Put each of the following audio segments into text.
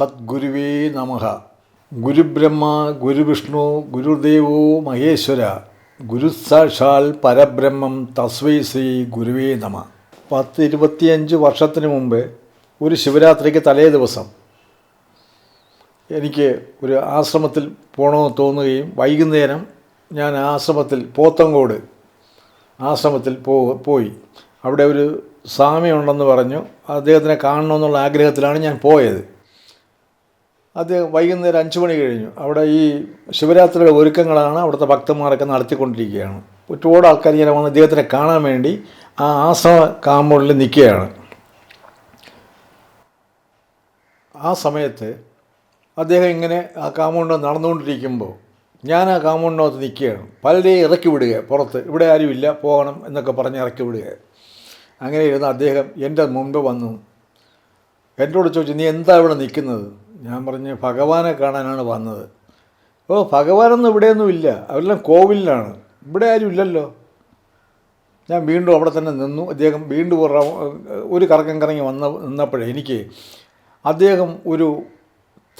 സദ്ഗുരുവേ നമഃ. ഗുരുബ്രഹ്മ ഗുരുവിഷ്ണു ഗുരുദേവോ മഹേശ്വര. ഗുരുസാക്ഷാൽ പരബ്രഹ്മം തസ്വൈ ശ്രീ ഗുരുവേ നമ. പത്ത് ഇരുപത്തിയഞ്ച് വർഷത്തിന് മുമ്പ് ഒരു ശിവരാത്രിക്ക് തലേ ദിവസം എനിക്ക് ഒരു ആശ്രമത്തിൽ പോകണമെന്ന് തോന്നുകയും വൈകുന്നേരം ഞാൻ ആശ്രമത്തിൽ പോത്തങ്കോട് ആശ്രമത്തിൽ പോയി. അവിടെ ഒരു സ്വാമി ഉണ്ടെന്ന് പറഞ്ഞു. അദ്ദേഹത്തിനെ കാണണമെന്നുള്ള ആഗ്രഹത്തിലാണ് ഞാൻ പോയത്. അദ്ദേഹം വൈകുന്നേരം അഞ്ച് മണി കഴിഞ്ഞു. അവിടെ ഈ ശിവരാത്രിയുടെ ഒരുക്കങ്ങളാണ് അവിടുത്തെ ഭക്തന്മാരൊക്കെ നടത്തിക്കൊണ്ടിരിക്കുകയാണ്. ഒരുപാട് ആൾക്കാർ ഇങ്ങനെ വന്ന് അദ്ദേഹത്തിനെ കാണാൻ വേണ്ടി ആ ആശ്രമ കാമ്പൗണ്ടിൽ നിൽക്കുകയാണ്. ആ സമയത്ത് അദ്ദേഹം ഇങ്ങനെ ആ കാമ്പൗണ്ട് നടന്നുകൊണ്ടിരിക്കുമ്പോൾ ഞാൻ ആ കാമ്പൗണ്ടിനകത്ത് നിൽക്കുകയാണ്. പലരെയും ഇറക്കി വിടുക പുറത്ത്. ഇവിടെ ആരുമില്ല പോകണം എന്നൊക്കെ പറഞ്ഞ് ഇറക്കി വിടുക. അങ്ങനെ ഇരുന്ന് അദ്ദേഹം എന്റെ മുമ്പ് വന്നു. എന്നോട് ചോദിച്ചു നീ എന്താ ഇവിടെ നിൽക്കുന്നത്? ഞാൻ പറഞ്ഞ് ഭഗവാനെ കാണാനാണ് വന്നത്. ഓ ഭഗവാനൊന്നും ഇവിടെയൊന്നും ഇല്ല. അവരെല്ലാം കോവിലിലാണ്. ഇവിടെ ആരും ഇല്ലല്ലോ. ഞാൻ വീണ്ടും അവിടെ തന്നെ നിന്നു. അദ്ദേഹം വീണ്ടും ഒരു കറക്കം കറങ്ങി വന്ന നിന്നപ്പോഴേ എനിക്ക് അദ്ദേഹം ഒരു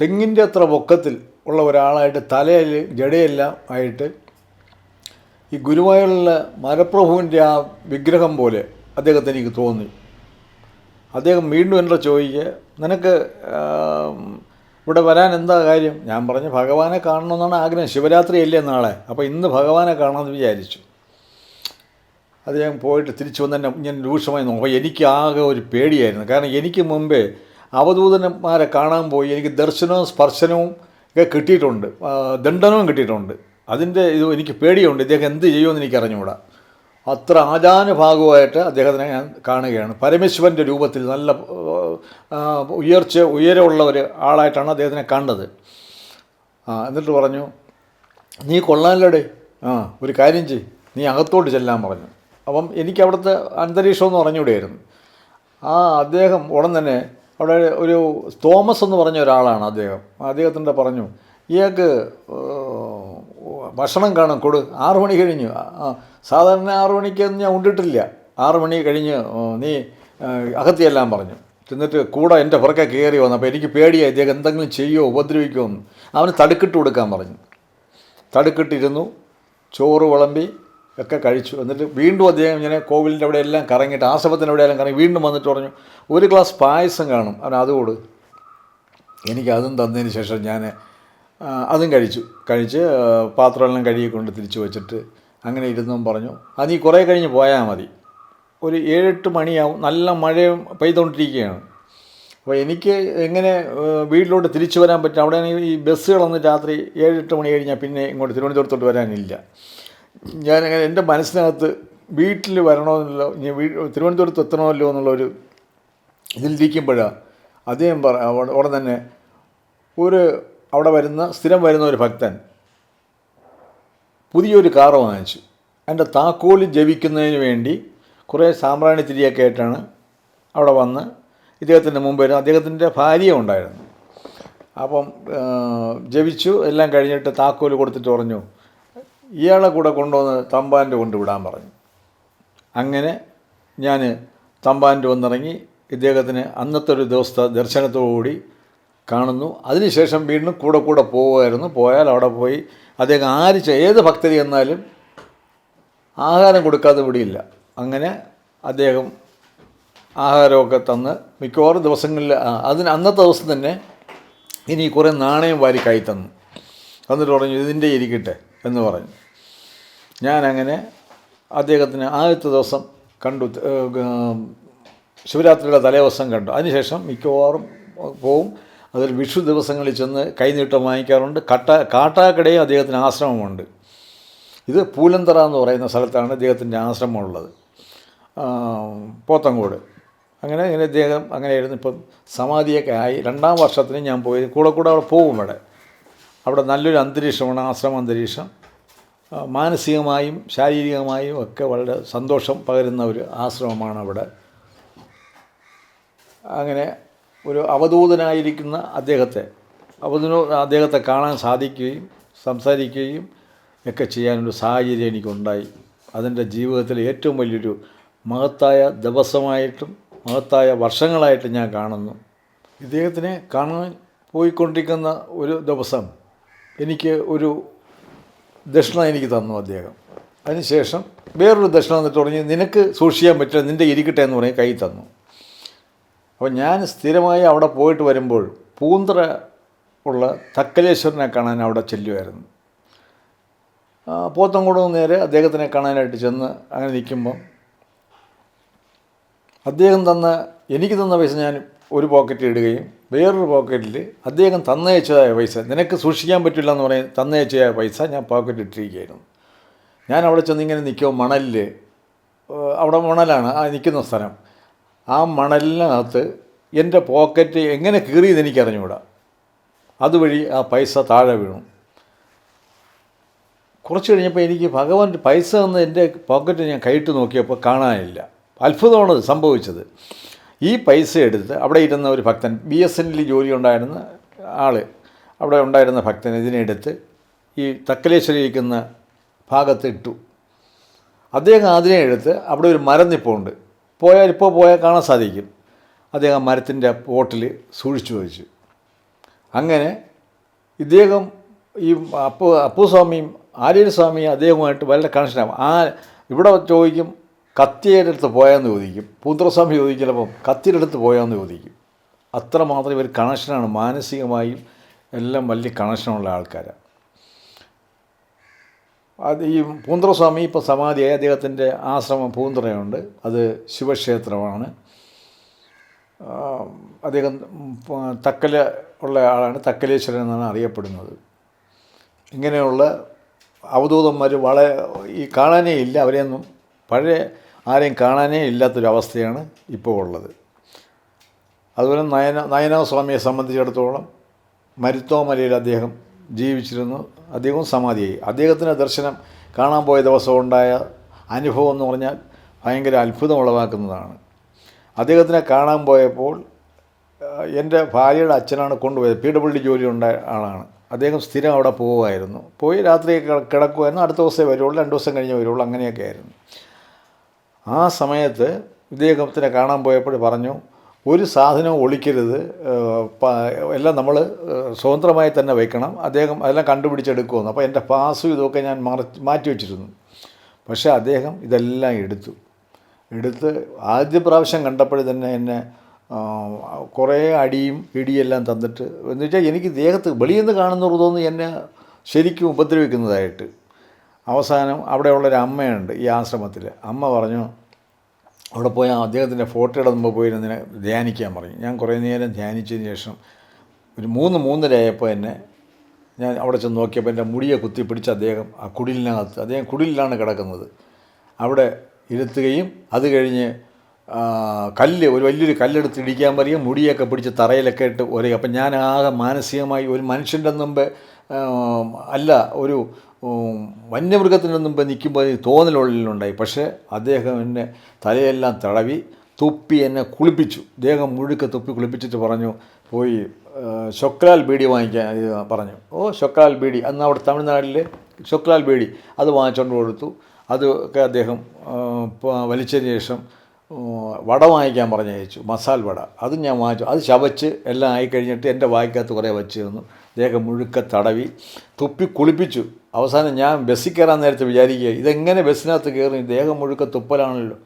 തെങ്ങിന്റെ അത്ര പൊക്കത്തിൽ ഉള്ള ഒരാളായിട്ട് തലയിൽ ജടയെല്ലാം ആയിട്ട് ഈ ഗുരുവായൂരിലെ മരപ്രഭുവിന്റെ ആ വിഗ്രഹം പോലെ അദ്ദേഹത്തിന് എനിക്ക് തോന്നി. അദ്ദേഹം വീണ്ടും എന്നോട് ചോദിക്കുക നിനക്ക് ഇവിടെ വരാൻ എന്താ കാര്യം? ഞാൻ പറഞ്ഞു ഭഗവാനെ കാണണമെന്നാണ് ആഗ്രഹം. ശിവരാത്രി അല്ലേ നാളെ? അപ്പോൾ ഇന്ന് ഭഗവാനെ കാണണമെന്ന് വിചാരിച്ചു. അദ്ദേഹം പോയിട്ട് തിരിച്ചു വന്ന് ഞാൻ രൂക്ഷമായി നോക്കും. എനിക്ക് ആകെ ഒരു പേടിയായിരുന്നു. കാരണം എനിക്ക് മുമ്പേ അവധൂതന്മാരെ കാണാൻ പോയി. എനിക്ക് ദർശനവും സ്പർശനവും ഒക്കെ കിട്ടിയിട്ടുണ്ട്. ദണ്ഡനവും കിട്ടിയിട്ടുണ്ട്. അതിന്റെ ഇത് എനിക്ക് പേടിയുണ്ട്. ഇദ്ദേഹം എന്ത് ചെയ്യുമെന്ന് എനിക്ക് അറിഞ്ഞുകൂടാ അത്ര ആചാനുഭാഗമായിട്ട് അദ്ദേഹത്തിനെ ഞാൻ കാണുകയാണ്. പരമേശ്വരന്റെ രൂപത്തിൽ നല്ല ഉയർച്ച ഉയരമുള്ള ഒരു ആളായിട്ടാണ് അദ്ദേഹത്തിനെ കണ്ടത്. ആ എന്നിട്ട് പറഞ്ഞു നീ കൊള്ളാനല്ലേ ആ ഒരു കാര്യം ചെയ് നീ അകത്തോട്ട് ചെല്ലാൻ പറഞ്ഞു. അപ്പം എനിക്ക് അവിടുത്തെ അന്തരീക്ഷം എന്ന് പറഞ്ഞുകൂടെയായിരുന്നു ആ അദ്ദേഹം ഉടൻ തന്നെ അവിടെ ഒരു തോമസ് എന്ന് പറഞ്ഞ ഒരാളാണ് അദ്ദേഹം. അദ്ദേഹത്തിന്റെ പറഞ്ഞു ഇയാൾക്ക് ഭക്ഷണം കാണും കൊടു. ആറു മണി കഴിഞ്ഞു. സാധാരണ ആറു മണിക്കൊന്നും ഞാൻ ഉണ്ടിട്ടില്ല. ആറു മണി കഴിഞ്ഞ് നീ അകത്തിയെല്ലാം പറഞ്ഞു. എന്നിട്ട് കൂടെ എന്റെ പുറക്കെ കയറി വന്നു അപ്പോൾ എനിക്ക് പേടിയായി. ഇദ്ദേഹം എന്തെങ്കിലും ചെയ്യുമോ ഉപദ്രവിക്കുമോ എന്ന്. അവന് തടുക്കിട്ട് കൊടുക്കാൻ പറഞ്ഞു. തടുക്കിട്ടിരുന്നു. ചോറ് വിളമ്പി ഒക്കെ കഴിച്ചു. എന്നിട്ട് വീണ്ടും അദ്ദേഹം ഇങ്ങനെ കോവിലിന്റെ അവിടെ എല്ലാം കറങ്ങിയിട്ട് ആശ്രമത്തിന്റെ അവിടെ എല്ലാം കറങ്ങി വീണ്ടും വന്നിട്ട് പറഞ്ഞു ഒരു ഗ്ലാസ് പായസം കാണും. അവൻ അത് എനിക്കതും തന്നതിന് ശേഷം ഞാൻ അതും കഴിച്ചു. കഴിച്ച് പാത്രമെല്ലാം കഴുകി കൊണ്ട് തിരിച്ചു വെച്ചിട്ട് അങ്ങനെ ഇരുന്നും പറഞ്ഞു. അത് നീ കുറേ കഴിഞ്ഞ് പോയാൽ മതി. ഒരു ഏഴെട്ട് മണിയാവും. നല്ല മഴയും പെയ്തുകൊണ്ടിരിക്കുകയാണ്. അപ്പോൾ എനിക്ക് എങ്ങനെ വീട്ടിലോട്ട് തിരിച്ചു വരാൻ പറ്റും? അവിടെ ഈ ബസ്സുകളൊന്നും രാത്രി ഏഴെട്ട് മണി കഴിഞ്ഞാൽ പിന്നെ ഇങ്ങോട്ട് തിരുവനന്തപുരത്തോട്ട് വരാനില്ല. ഞാനങ്ങനെ എന്റെ മനസ്സിനകത്ത് വീട്ടിൽ വരണമെന്നല്ലോ ഇനി വീ തിരുവനന്തപുരത്ത് എത്തണമല്ലോ എന്നുള്ളൊരു ഇതിലിരിക്കുമ്പോഴാണ് അദ്ദേഹം പറ ഉടൻ തന്നെ ഒരു അവിടെ വരുന്ന സ്ഥിരം വരുന്ന ഒരു ഭക്തൻ പുതിയൊരു കാറ് വാങ്ങിച്ചു. അതിന്റെ താക്കോൽ ജപിക്കുന്നതിന് വേണ്ടി കുറേ സാമ്പ്രാണി തിരിയൊക്കെ ആയിട്ടാണ് അവിടെ വന്ന് ഇദ്ദേഹത്തിന്റെ മുമ്പ് വരുന്നത്. അദ്ദേഹത്തിന്റെ ഭാര്യ ഉണ്ടായിരുന്നു. അപ്പം ജപിച്ചു എല്ലാം കഴിഞ്ഞിട്ട് താക്കോൽ കൊടുത്തിട്ട് പറഞ്ഞു ഇയാളെ കൂടെ കൊണ്ടുവന്ന് തമ്പാന്റെ കൊണ്ടുവിടാൻ പറഞ്ഞു. അങ്ങനെ ഞാൻ തമ്പാന്റെ വന്നിറങ്ങി. ഇദ്ദേഹത്തിന് അന്നത്തെ ഒരു ദിവസത്തെ ദർശനത്തോടുകൂടി കാണുന്നു. അതിനുശേഷം വീണ്ടും കൂടെ കൂടെ പോവുമായിരുന്നു. പോയാൽ അവിടെ പോയി അദ്ദേഹം ആര് ഏത് ഭക്തരി എന്നാലും ആഹാരം കൊടുക്കാതെ വിടിയില്ല. അങ്ങനെ അദ്ദേഹം ആഹാരമൊക്കെ തന്ന് മിക്കവാറും ദിവസങ്ങളിൽ അതിന് അന്നത്തെ ദിവസം തന്നെ ഇനി കുറേ നാണയം കൈ തന്നു. എന്നിട്ട് പറഞ്ഞു ഇതിന്റെ ഇരിക്കട്ടെ എന്ന് പറഞ്ഞു. ഞാനങ്ങനെ അദ്ദേഹത്തിന് ആദ്യത്തെ ദിവസം കണ്ടു ശിവരാത്രിയുടെ തലേ ദിവസം കണ്ടു. അതിനുശേഷം മിക്കവാറും പോവും. അതിൽ വിഷു ദിവസങ്ങളിൽ ചെന്ന് കൈനീട്ടം വാങ്ങിക്കാറുണ്ട്. കട്ട കാട്ടാക്കടയും അദ്ദേഹത്തിന് ആശ്രമമുണ്ട്. ഇത് പൂലന്തറ എന്ന് പറയുന്ന സ്ഥലത്താണ് അദ്ദേഹത്തിന്റെ ആശ്രമമുള്ളത്. പോത്തങ്കോട്. അങ്ങനെ ഇങ്ങനെ ഇദ്ദേഹം അങ്ങനെയായിരുന്നു ഇപ്പം സമാധിയൊക്കെ ആയി. രണ്ടാം വർഷത്തിന് ഞാൻ പോയി. കൂടെ കൂടെ അവിടെ പോകും ഇവിടെ. അവിടെ നല്ലൊരു അന്തരീക്ഷമാണ് ആശ്രമ അന്തരീക്ഷം. മാനസികമായും ശാരീരികമായും ഒക്കെ വളരെ സന്തോഷം പകരുന്ന ഒരു ആശ്രമമാണ് അവിടെ. അങ്ങനെ ഒരു അവധൂതനായിരിക്കുന്ന അദ്ദേഹത്തെ അവധൂ അദ്ദേഹത്തെ കാണാൻ സാധിക്കുകയും സംസാരിക്കുകയും ഒക്കെ ചെയ്യാനൊരു സാഹചര്യം എനിക്കുണ്ടായി. അതെന്റെ ജീവിതത്തിലെ ഏറ്റവും വലിയൊരു മഹത്തായ ദിവസമായിട്ടും മഹത്തായ വർഷങ്ങളായിട്ടും ഞാൻ കാണുന്നു. ഇദ്ദേഹത്തിനെ കാണാൻ പോയിക്കൊണ്ടിരിക്കുന്ന ഒരു ദിവസം എനിക്ക് ഒരു ദക്ഷിണ എനിക്ക് തന്നു അദ്ദേഹം. അതിനുശേഷം വേറൊരു ദക്ഷിണ എന്നിട്ട് തുടങ്ങി നിനക്ക് സൂക്ഷിക്കാൻ പറ്റില്ല നിന്റെ ഇരിക്കട്ടെ എന്ന് പറഞ്ഞ് കൈ തന്നു. അപ്പോൾ ഞാൻ സ്ഥിരമായി അവിടെ പോയിട്ട് വരുമ്പോൾ പൂന്തറ ഉള്ള തക്കലേശ്വരനെ കാണാൻ അവിടെ ചെല്ലുമായിരുന്നു ആ, നേരെ അദ്ദേഹത്തിനെ കാണാനായിട്ട് ചെന്ന് അങ്ങനെ നിൽക്കുമ്പം അദ്ദേഹം തന്ന എനിക്ക് തന്ന പൈസ ഞാൻ ഒരു പോക്കറ്റ് ഇടുകയും വേറൊരു പോക്കറ്റിൽ അദ്ദേഹം തന്നയച്ചതായ പൈസ നിനക്ക് സൂക്ഷിക്കാൻ പറ്റില്ല എന്ന് പറയും തന്നയച്ചതായ പൈസ ഞാൻ പോക്കറ്റ് ഇട്ടിരിക്കുകയായിരുന്നു. ഞാൻ അവിടെ ചെന്ന് ഇങ്ങനെ നിൽക്കുമ്പോൾ മണലിൽ അവിടെ മണലാണ് ആ നിൽക്കുന്ന സ്ഥലം. ആ മണലിനകത്ത് എന്റെ പോക്കറ്റ് എങ്ങനെ കീറിയെന്ന് എനിക്കറിഞ്ഞുകൂടാ അതുവഴി ആ പൈസ താഴെ വീണു. കുറച്ച് കഴിഞ്ഞപ്പോൾ എനിക്ക് ഭഗവാൻ പൈസ തന്ന് എന്റെ പോക്കറ്റ് ഞാൻ കൈയിട്ട് നോക്കിയപ്പോൾ കാണാനില്ല. അത്ഭുതമാണ് സംഭവിച്ചത്. ഈ പൈസ എടുത്ത് അവിടെ ഇരുന്ന ഒരു ഭക്തൻ ബി എസ് എന്നിൽ ജോലി ഉണ്ടായിരുന്ന ആൾ അവിടെ ഉണ്ടായിരുന്ന ഭക്തൻ ഇതിനെടുത്ത് ഈ തക്കലേശ്വരി ഇരിക്കുന്ന ഭാഗത്ത് ഇട്ടു. അദ്ദേഹം അതിനെ എടുത്ത് അവിടെ ഒരു മരം നിപ്പുണ്ട്. പോയാൽ ഇപ്പോൾ പോയാൽ കാണാൻ സാധിക്കും. അദ്ദേഹം മരത്തിന്റെ പോട്ടിൽ സൂക്ഷിച്ചു വെച്ചു. അങ്ങനെ ഇദ്ദേഹം ഈ അപ്പു അപ്പുസ്വാമിയും ആര്യസ്വാമിയും അദ്ദേഹവുമായിട്ട് വളരെ കണക്ഷനാകും ആ ഇവിടെ ചോദിക്കും കത്തിയുടെ അടുത്ത് പോയാന്ന് ചോദിക്കും. പൂത്രസ്വാമി ചോദിക്കും ചിലപ്പം കത്തിയുടെ അടുത്ത് പോയാന്ന് ചോദിക്കും. അത്രമാത്രം ഇവർ കണക്ഷനാണ് മാനസികമായും എല്ലാം വലിയ കണക്ഷനുള്ള ആൾക്കാരാണ്. അത് ഈ പൂന്തറസ്വാമി ഇപ്പോൾ സമാധിയായി അദ്ദേഹത്തിന്റെ ആശ്രമം പൂന്തറയുണ്ട് അത് ശിവക്ഷേത്രമാണ്. അദ്ദേഹം തക്കല ഉള്ള ആളാണ്. തക്കലേശ്വരൻ എന്നാണ് അറിയപ്പെടുന്നത്. ഇങ്ങനെയുള്ള അവധൂതന്മാർ വളരെ ഈ കാണാനേ ഇല്ല. അവരെയൊന്നും പഴയ ആരെയും കാണാനേ ഇല്ലാത്തൊരവസ്ഥയാണ് ഇപ്പോൾ ഉള്ളത്. അതുപോലെ നയന നയന സ്വാമിയെ സംബന്ധിച്ചിടത്തോളം മരുത്തോമലയിൽ അദ്ദേഹം ജീവിച്ചിരുന്നു. അദ്ദേഹവും സമാധിയായി. അദ്ദേഹത്തിന്റെ ദർശനം കാണാൻ പോയ ദിവസം ഉണ്ടായ അനുഭവം എന്ന് പറഞ്ഞാൽ ഭയങ്കര അത്ഭുതം ഉളവാക്കുന്നതാണ് അദ്ദേഹത്തിനെ കാണാൻ പോയപ്പോൾ എന്റെ ഭാര്യയുടെ അച്ഛനാണ് കൊണ്ടുപോയത്. പി ഡബ്ല്യു ഡി ജോലി ഉണ്ടായ ആളാണ്. അദ്ദേഹം സ്ഥിരം അവിടെ പോവുമായിരുന്നു. പോയി രാത്രി കിട- കിടക്കുമായിരുന്നു. അടുത്ത ദിവസമേ വരുള്ളൂ. രണ്ട് ദിവസം കഴിഞ്ഞേ വരുള്ളൂ. അങ്ങനെയൊക്കെ ആയിരുന്നു ആ സമയത്ത് ഇദ്ദേഹത്തിനെ കാണാൻ പോയപ്പോൾ പറഞ്ഞു ഒരു സാധനവും ഒളിക്കരുത്. എല്ലാം നമ്മൾ സ്വതന്ത്രമായി തന്നെ വയ്ക്കണം അദ്ദേഹം അതെല്ലാം കണ്ടുപിടിച്ചെടുക്കുമെന്ന്. അപ്പോൾ എന്റെ പാസും ഇതൊക്കെ ഞാൻ മാറ്റി വെച്ചിരുന്നു. പക്ഷേ അദ്ദേഹം ഇതെല്ലാം എടുത്തു. എടുത്ത് ആദ്യ പ്രാവശ്യം കണ്ടപ്പോഴേ തന്നെ എന്നെ കുറേ അടിയും ഇടിയെല്ലാം തന്നിട്ട് എന്ന് വെച്ചാൽ എനിക്ക് ദേഹത്ത് വെളിയിൽ നിന്ന് കാണുന്ന തോന്നി എന്നെ ശരിക്കും ഉപദ്രവിക്കുന്നതായിട്ട്. അവസാനം അവിടെയുള്ളൊരു അമ്മയുണ്ട് ഈ ആശ്രമത്തിൽ അമ്മ പറഞ്ഞു അവിടെ പോയി അദ്ദേഹത്തിന്റെ ഫോട്ടോയുടെ മുമ്പ് പോയി ഇരുന്ന് ധ്യാനിക്കാൻ പറഞ്ഞു. ഞാൻ കുറേ നേരം ധ്യാനിച്ചതിന് ശേഷം ഒരു മൂന്ന് മൂന്നരയായപ്പോൾ എന്നെ ഞാൻ അവിടെ ചെന്ന് നോക്കിയപ്പോൾ എന്റെ മുടിയെ കുത്തി കുത്തിപ്പിടിച്ച് അദ്ദേഹം ആ കുടിലിനകത്ത് അദ്ദേഹം കുടിലിലാണ് കിടക്കുന്നത്. അവിടെ ഇരുത്തുകയും അത് കഴിഞ്ഞ് കല്ല് ഒരു വലിയൊരു കല്ലെടുത്ത് ഇടിക്കാൻ പറയും മുടിയൊക്കെ പിടിച്ച് തറയിലൊക്കെ ഇട്ട് ഒരേ അപ്പം ഞാൻ ആകെ മാനസികമായി ഒരു മനുഷ്യന്റെ മുമ്പ് അല്ല ഒരു ഉം, ഇപ്പം നിൽക്കുമ്പോൾ തോന്നലുള്ളിലുണ്ടായി പക്ഷേ അദ്ദേഹം എന്നെ തലയെല്ലാം തടവി തുപ്പി എന്നെ കുളിപ്പിച്ചു. ദേഹം മുഴുക്കെ തുപ്പി കുളിപ്പിച്ചിട്ട് പറഞ്ഞു പോയി ശൊക്രാൽ ബീഡി വാങ്ങിക്കാൻ പറഞ്ഞു. ഓ ശൊക്രാൽ ബീഡി. അന്ന് അവിടെ തമിഴ്നാട്ടിൽ ശൊക്രാൽ ബീഡി അത് വാങ്ങിച്ചുകൊണ്ട് കൊടുത്തു. അതൊക്കെ അദ്ദേഹം വലിച്ചതിന് ശേഷം വട വാങ്ങിക്കാൻ പറഞ്ഞ് അയച്ചു മസാൽ വട. അത് ഞാൻ വാങ്ങിച്ചു. അത് ചവച്ച് എല്ലാം ആയി കഴിഞ്ഞിട്ട് എന്റെ വായിക്കകത്ത് കുറേ വച്ച് തന്നു. ദേഹം മുഴുക്ക തടവി തുപ്പി കുളിപ്പിച്ചു. അവസാനം ഞാൻ ബസ്സിൽ കയറാൻ നേരത്തെ വിചാരിക്കുക ഇതെങ്ങനെ ബസ്സിനകത്ത് കയറി? ദേഹം മുഴുക്ക തുപ്പലാണല്ലോ.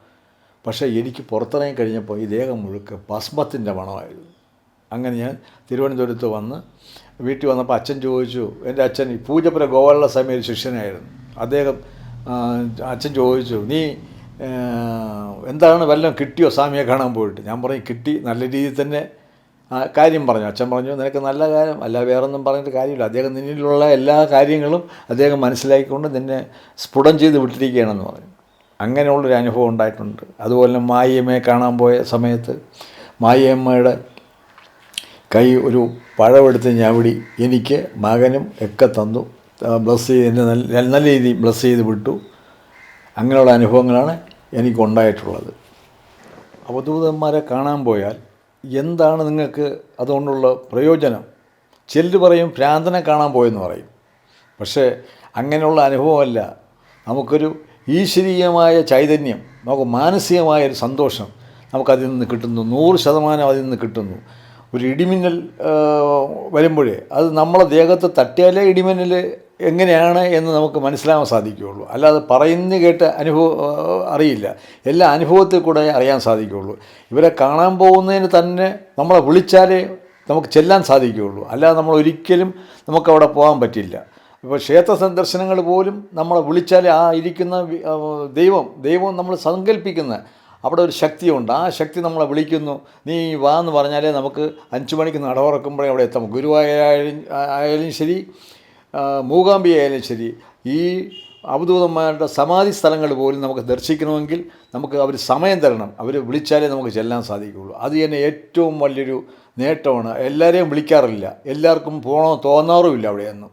പക്ഷേ എനിക്ക് പുറത്തിറങ്ങി കഴിഞ്ഞപ്പോൾ ഈ ദേഹം മുഴുക്ക ഭസ്മത്തിന്റെ മണമായിരുന്നു. അങ്ങനെ ഞാൻ തിരുവനന്തപുരത്ത് വന്ന് വീട്ടിൽ വന്നപ്പോൾ അച്ഛൻ ചോദിച്ചു എന്റെ അച്ഛൻ ഈ പൂജപ്പുര ഗോപാലുള്ള സമയം ഒരു ശിഷ്യനായിരുന്നു. അദ്ദേഹം അച്ഛൻ ചോദിച്ചു നീ എന്താണ് വല്ലതും കിട്ടിയോ? സ്വാമിയെ കാണാൻ പോയിട്ട്. ഞാൻ പറഞ്ഞു കിട്ടി നല്ല രീതിയിൽ തന്നെ കാര്യം പറഞ്ഞു. അച്ഛൻ പറഞ്ഞു നിനക്ക് നല്ല കാര്യം അല്ല വേറൊന്നും പറഞ്ഞിട്ട് കാര്യമില്ല. അദ്ദേഹം നിന്നിലുള്ള എല്ലാ കാര്യങ്ങളും അദ്ദേഹം മനസ്സിലാക്കിക്കൊണ്ട് നിന്നെ സ്ഫുടം ചെയ്ത് വിട്ടിരിക്കുകയാണെന്ന് പറഞ്ഞു. അങ്ങനെയുള്ളൊരു അനുഭവം ഉണ്ടായിട്ടുണ്ട്. അതുപോലെ മായിയമ്മയെ കാണാൻ പോയ സമയത്ത് മായിയമ്മയുടെ കൈ ഒരു പഴമെടുത്ത് ഞാവിടി എനിക്ക് മകനും ഒക്കെ തന്നു. ബ്ലസ് ചെയ്ത് എന്നെ നല്ല നല്ല രീതിയിൽ ബ്ലസ് ചെയ്ത് വിട്ടു. അങ്ങനെയുള്ള അനുഭവങ്ങളാണ് എനിക്കുണ്ടായിട്ടുള്ളത്. അവധൂതന്മാരെ കാണാൻ പോയാൽ എന്താണ് നിങ്ങൾക്ക് അതുകൊണ്ടുള്ള പ്രയോജനം? ചിലർ പറയും ഭ്രാന്തനെ കാണാൻ പോയെന്ന് പറയും. പക്ഷേ അങ്ങനെയുള്ള അനുഭവമല്ല. നമുക്കൊരു ഈശ്വരീയമായ ചൈതന്യം നമുക്ക് മാനസികമായ ഒരു സന്തോഷം നമുക്കതിൽ നിന്ന് കിട്ടുന്നു. നൂറ് ശതമാനം അതിൽ നിന്ന് കിട്ടുന്നു. ഒരു ഇടിമിന്നൽ വരുമ്പോഴേ അത് നമ്മളെ ദേഹത്ത് തട്ടിയാലേ ഇടിമിന്നൽ എങ്ങനെയാണ് എന്ന് നമുക്ക് മനസ്സിലാവാൻ സാധിക്കുകയുള്ളൂ. അല്ലാതെ പറയുന്ന കേട്ട് അനുഭവം അറിയില്ല. എല്ലാ അനുഭവത്തിൽ കൂടെ അറിയാൻ സാധിക്കുകയുള്ളൂ. ഇവരെ കാണാൻ പോകുന്നതിന് തന്നെ നമ്മളെ വിളിച്ചാലേ നമുക്ക് ചെല്ലാൻ സാധിക്കുകയുള്ളൂ. അല്ലാതെ നമ്മൾ ഒരിക്കലും നമുക്കവിടെ പോകാൻ പറ്റില്ല. ഇപ്പോൾ ക്ഷേത്ര സന്ദർശനങ്ങൾ പോലും നമ്മളെ വിളിച്ചാൽ ആ ഇരിക്കുന്ന ദൈവം ദൈവം നമ്മൾ സങ്കല്പിക്കുന്ന അവിടെ ഒരു ശക്തിയുണ്ട്. ആ ശക്തി നമ്മളെ വിളിക്കുന്നു. നീ വാ എന്ന് പറഞ്ഞാലേ നമുക്ക് അഞ്ച് മണിക്ക് നട തുറക്കുമ്പോഴേ അവിടെ എത്താം. ഗുരുവായാലും ആയാലും ശരി മൂകാംബി ആയാലും ശരി ഈ അവധൂതന്മാരുടെ സമാധി സ്ഥലങ്ങൾ പോലും നമുക്ക് ദർശിക്കണമെങ്കിൽ നമുക്ക് അവർ സമയം തരണം. അവർ വിളിച്ചാലേ നമുക്ക് ചെല്ലാൻ സാധിക്കുകയുള്ളൂ. അത് തന്നെ ഏറ്റവും വലിയൊരു നേട്ടമാണ്. എല്ലാവരെയും വിളിക്കാറില്ല. എല്ലാവർക്കും പോകണമെന്ന് തോന്നാറുമില്ല അവിടെയൊന്നും.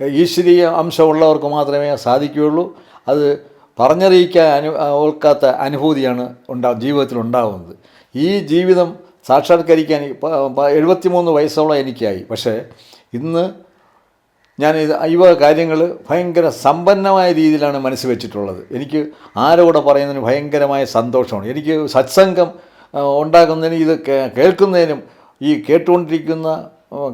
ഈശ്വരീയ അംശമുള്ളവർക്ക് മാത്രമേ സാധിക്കുകയുള്ളൂ. അത് പറഞ്ഞറിയിക്കാൻ അനു ഓർക്കാത്ത അനുഭൂതിയാണ് ഉണ്ടാ ജീവിതത്തിൽ ഉണ്ടാകുന്നത് ഈ ജീവിതം സാക്ഷാത്കരിക്കാൻ എഴുപത്തിമൂന്ന് വയസ്സോളം എനിക്കായി. പക്ഷേ ഇന്ന് ഞാൻ ഇത് വക കാര്യങ്ങൾ ഭയങ്കര സമ്പന്നമായ രീതിയിലാണ് മനസ്സ് വെച്ചിട്ടുള്ളത്. എനിക്ക് ആരോടെ പറയുന്നതിന് ഭയങ്കരമായ സന്തോഷമാണ്. എനിക്ക് സത്സംഗം ഉണ്ടാക്കുന്നതിന് ഇത് കേൾക്കുന്നതിനും ഈ കേട്ടുകൊണ്ടിരിക്കുന്ന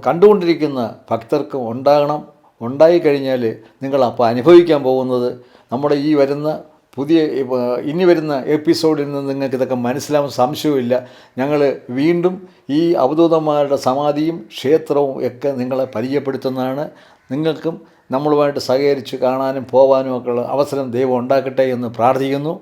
കണ്ടുകൊണ്ടിരിക്കുന്ന ഭക്തർക്കും ഉണ്ടാകണം. ഉണ്ടായിക്കഴിഞ്ഞാൽ നിങ്ങളപ്പോൾ അനുഭവിക്കാൻ പോകുന്നത് നമ്മുടെ ഈ വരുന്ന പുതിയ ഇനി വരുന്ന എപ്പിസോഡിൽ നിന്ന് നിങ്ങൾക്ക് ഇതൊക്കെ മനസ്സിലാവും സംശയമില്ല ഞങ്ങൾ വീണ്ടും ഈ അവധൂതന്മാരുടെ സമാധിയും ക്ഷേത്രവും ഒക്കെ നിങ്ങളെ പരിചയപ്പെടുത്തുന്നതാണ്. നിങ്ങൾക്കും നമ്മളുമായിട്ട് സഹകരിച്ച് കാണാനും പോകാനും ഒക്കെയുള്ള അവസരം ദൈവം ഉണ്ടാക്കട്ടെ എന്ന് പ്രാർത്ഥിക്കുന്നു.